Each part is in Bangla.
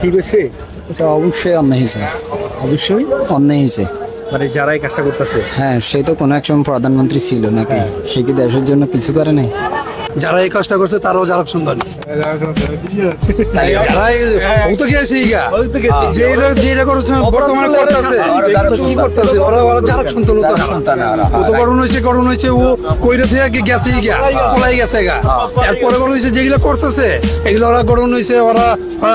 ঠিক হয়েছে এটা অবশ্যই অন্যায় হয়েছে। অবশ্যই? অন্যায় হয়েছে। মানে যারাই কাজটা করতেছে? হ্যাঁ সে তো কোনো এক সময় প্রধানমন্ত্রী ছিল নাকি? সে কি দেশের জন্য কিছু করে নাই? যারা এই কাজটা করছে তারাও যারা সুন্দর। করতেছে এরপরে হয়েছে যেগুলো এগুলো ওরা হয়েছে ওরা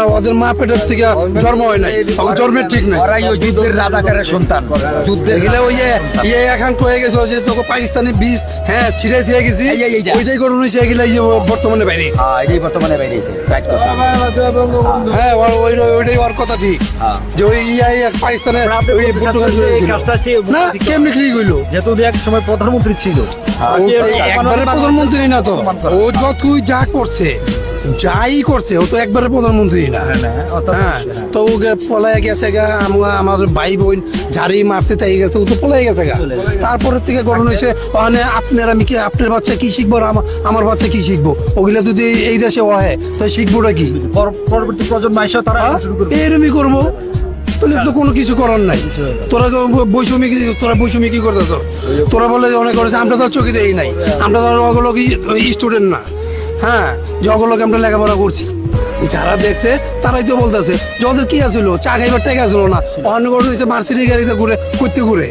ওদের মা পেটের থেকে জন্ম হয় নাই জন্মের ঠিক নাই। ওরাই যুদ্ধের রাজাকারের সন্তান। যুদ্ধের এগুলা ওই ইয়ে এখন কয়ে গেছে যে তোকে পাকিস্তানি বীজ হ্যাঁ ছিঁড়ে দিয়ে গেছি। ওইটাই গঠন হয়েছে এগুলা এই যে বর্তমানে বাইরে হ্যাঁ এটাই বর্তমানে বেরিয়েছে রাইট কথা হ্যাঁ ওই ওইটাই ওর কথা ঠিক। হ্যাঁ। যে ওই পাকিস্তানের আপনি ওই বলতে পর্তুগাল যে এই কাজটা না কেমনি ঠিক হইল? যেহেতু এক সময় প্রধানমন্ত্রী ছিল। একবারে প্রধানমন্ত্রী না তো। ও যতই যা করছে যাই করছে ও তো একবারে প্রধানমন্ত্রী না। হ্যাঁ তো ও গে- পলায় গেছে গা আম- আমার ভাই বোন যারই মারছে তাই গেছে ও তো পলাই গেছে গা। তারপরের থেকে গঠন হয়েছে ওখানে আপনার আমি কি আপনার বাচ্চা কি শিখব আর আমার বাচ্চা কি শিখব? ওগুলা যদি এই দেশে হয় তো শিখবোটা কি? পর- পরবর্তী প্রজন্ম এসে তারা হ্যাঁ? এরমই করব। তাহলে তো কোনো কিছু করার নাই। তোরা বৈষম্য কি তোরা বৈষম্য কি করতেছ? তোরা বলে অনেক করেছে আমরা তো চোখে দেই নাই। আমরা তো ওগুলো কি স্টুডেন্ট না। হ্যাঁ যে ওগুলোকে আমরা লেখাপড়া করছি। যারা দেখছে তারাই তো বলতেছে যে কি আসলো চা খাইবার টাকা আসলো না। অন্য করে হয়েছে মার্সিডি গাড়িতে ঘুরে করতে ঘুরে।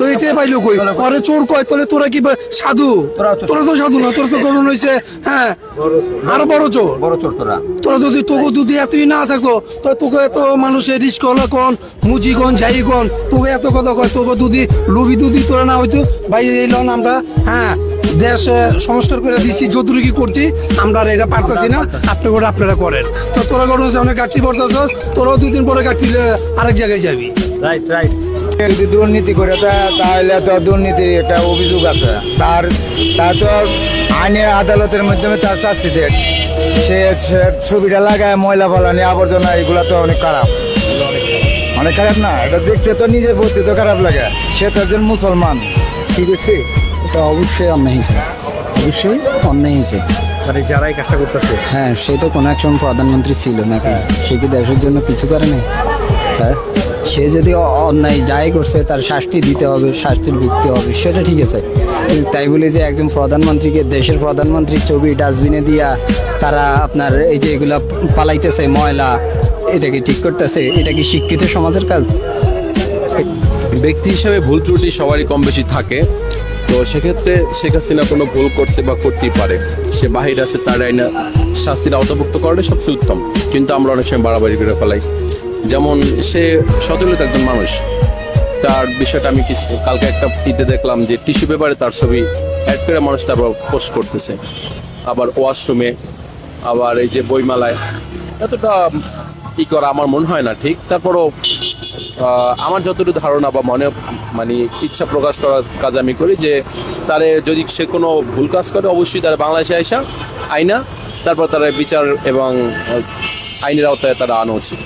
তো এটাই পাইলো কই? পরে চোর কয়? তোরে তোরা কি সাধু? তোরা তো সাধু না তোরা তো গরম হয়েছে হ্যাঁ। আরও বড় চোর। বড় চোর তোরা। তোরা যদি তোকে যদি এতই না থাকতো তো তোকে এত মানুষের রিস্ক হলো কোন মুজি কোন যাই কোন তোকে এত কথা কয় তোকে যদি লবি দুদি তোরা না হইতো ভাই এই লন আমরা হ্যাঁ। দেশ সংস্কার করে দিছি যতটুকু করছি আমরা আর এটা পারতাছি না। আপনি করে আপনারা করেন। তো তোরা গরম হচ্ছে অনেক গাঠি পড়তেছ তোরাও দুই দিন পরে গাঠি আরেক জায়গায় যাবি। রাইট রাইট যদি দুর্নীতি করে তা- তাহলে তো দুর্নীতির একটা অভিযোগ আছে। তার তার তো আইনের আদালতের মাধ্যমে তার শাস্তি দেয়। সে ছবিটা লাগায় ময়লা ফালানি আবর্জনা এগুলা তো অনেক খারাপ। অনেক খারাপ না এটা দেখতে তো নিজের প্রতি তো খারাপ লাগে। সে তো একজন মুসলমান। ঠিক হয়েছে এটা অবশ্যই অন্যায় হয়েছে। অবশ্যই অন্যায় হয়েছে। মানে যারা এই কাজটা করতেছে। হ্যাঁ সে তো কোনো একজন প্রধানমন্ত্রী ছিল নাকি? সে কি দেশের জন্য কিছু করে নাই? হ্যাঁ? সে যদি অন্যায় যাই করছে তার শাস্তি দিতে হবে শাস্তির ভুগতে হবে সেটা ঠিক আছে। কিন্তু তাই বলে যে একজন প্রধানমন্ত্রীকে দেশের প্রধানমন্ত্রীর ছবি ডাস্টবিনে দিয়া তারা আপনার এই যে এগুলা পালাইতেছে ময়লা এটাকে ঠিক করতেছে? এটা কি শিক্ষিত সমাজের কাজ? ব্যক্তি হিসাবে ভুল ত্রুটি সবারই কম বেশি থাকে। তো সেক্ষেত্রে শেখ হাসিনা কোনো ভুল করছে বা করতেই পারে, সে বাহির আছে তার আইনা শাস্তির আওতাভুক্ত করাটাই সবচেয়ে উত্তম। কিন্তু আমরা অনেক সময় বাড়াবাড়ি করে ফেলাই। যেমন সে সচলিত একজন মানুষ, তার বিষয়টা আমি কিছু, কালকে একটা ইতে দেখলাম যে টিস্যু পেপারে তার ছবি অ্যাড করে মানুষ তারপর পোস্ট করতেছে। আবার ওয়াশরুমে, আবার এই যে বইমালায়, এতটা ই করা আমার মনে হয় না, ঠিক? তারপরও আমার যতটুকু ধারণা বা মনে মানে ইচ্ছা প্রকাশ করার কাজ আমি করি যে তারে যদি সে কোনো ভুল কাজ করে অবশ্যই তারা বাংলাদেশে আসা আইনা তারপর তারা বিচার এবং আইনের আওতায় তারা আনা উচিত।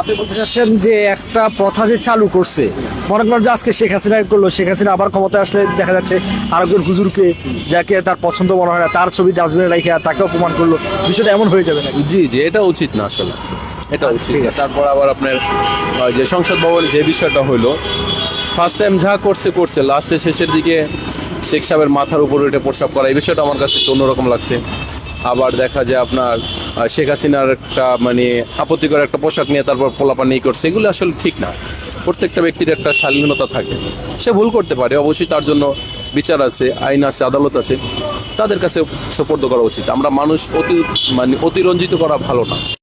আপনি বলতে চাচ্ছেন যে একটা প্রথা যে চালু করছে মনে করেন যে আজকে শেখ হাসিনা করল শেখ হাসিনা আবার ক্ষমতায় আসলে দেখা যাচ্ছে আরেকজন হুজুরকে যাকে তার পছন্দ মনে হয় না তার ছবি ডাস্টবিনে রেখে তাকে অপমান করল বিষয়টা এমন হয়ে যাবে নাকি? জি জি এটা উচিত না আসলে। এটা উচিত। তারপর আবার আপনার যে সংসদ ভবনে, যে বিষয়টা হলো ফার্স্ট টাইম যা করছে করছে। লাস্টে শেষের দিকে শেখ সাহেবের মাথার উপর উঠে প্রস্রাব করা। এই বিষয়টা আমার কাছে একটু অন্যরকম লাগছে। আবার দেখা যায় আপনার শেখ হাসিনার একটা মানে আপত্তিকর একটা পোশাক নিয়ে তারপর পোলাপানি করছে। এগুলো আসলে ঠিক না। প্রত্যেকটা ব্যক্তির একটা স্বাধীনতা থাকে। সে ভুল করতে পারে। অবশ্যই তার জন্য বিচার আছে, আইন আছে, আদালত আছে। তাদের কাছে সোপর্দ করা উচিত। আমরা মানুষ অতি মানে অতিরঞ্জিত করা ভালো না।